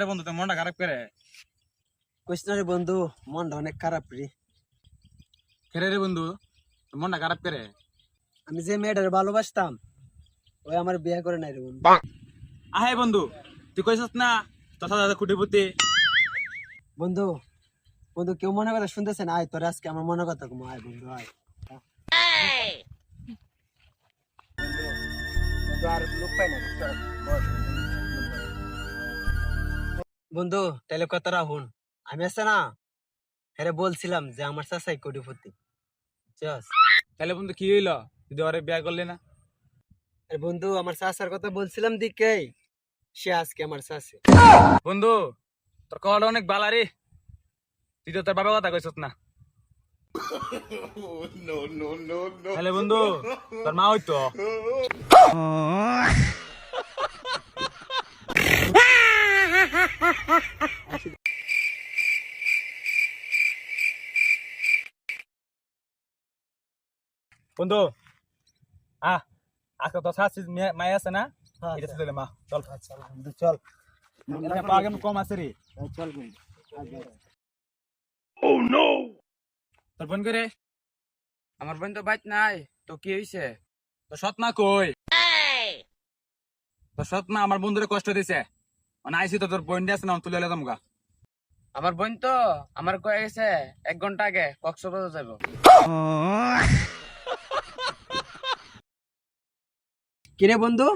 রে বন্ধু তোর মনটা খারাপ করে? কৃষ্ণ রে বন্ধু মনটা অনেক খারাপ রে। খেরে রে বন্ধু তোর মনটা খারাপ করে? আমি যে মেয়েটারে ভালোবাসতাম ওই আমার বিয়ে করে নাই রে বন্ধু। আহে বন্ধু তুই কইছস না তোর সাথে খুঁটিপুতি বন্ধু বন্ধু কেউ মনে কথা শুনতেছে না? আয় তোর আজকে আমার মনে কথা কম। আয় বন্ধু আয়। আর লোক পাই না। বন্ধু তাহলে কথা রাখুন আমি আছে না? হ্যাঁ বলছিলাম যে আমার চাচাই কোটিপতি। চস তাহলে বন্ধু কি হইল? তুই ওরে বিয়া করলে না? আর বন্ধু আমার চাচার কথা বলছিলাম দিকে সে আজকে আমার চাচি। বন্ধু তোর কলটা অনেক বালা রে তুই তো তোর বাবার কথা কইছস না। তাহলে বন্ধু তোর মা হইতো। বন্ধু আহ আজকে তো মাই আছে না? এটা চলে মা চল। বন্ধু চল। কম আছে রে। চল তোর বোন করে আমার বোন তো বাইত নাই তো কি হইছে? তোর সৎ মা কই তোর সৎ মা আমার বন্ধুরে কষ্ট দিছে। মানে আইসি তো তোর বোন আছে না তুলে এলাম গা আমার বোন তো আমার কয়ে গেছে এক ঘণ্টা আগে কক্সবাজার যাব কিরে বন্ধু?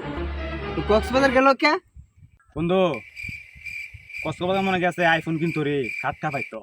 কক্সবাজার গেল কে? বন্ধু, কক্সবাজার মনে গেছে আইফোন কিন্তু রে খাত খা পাইতো।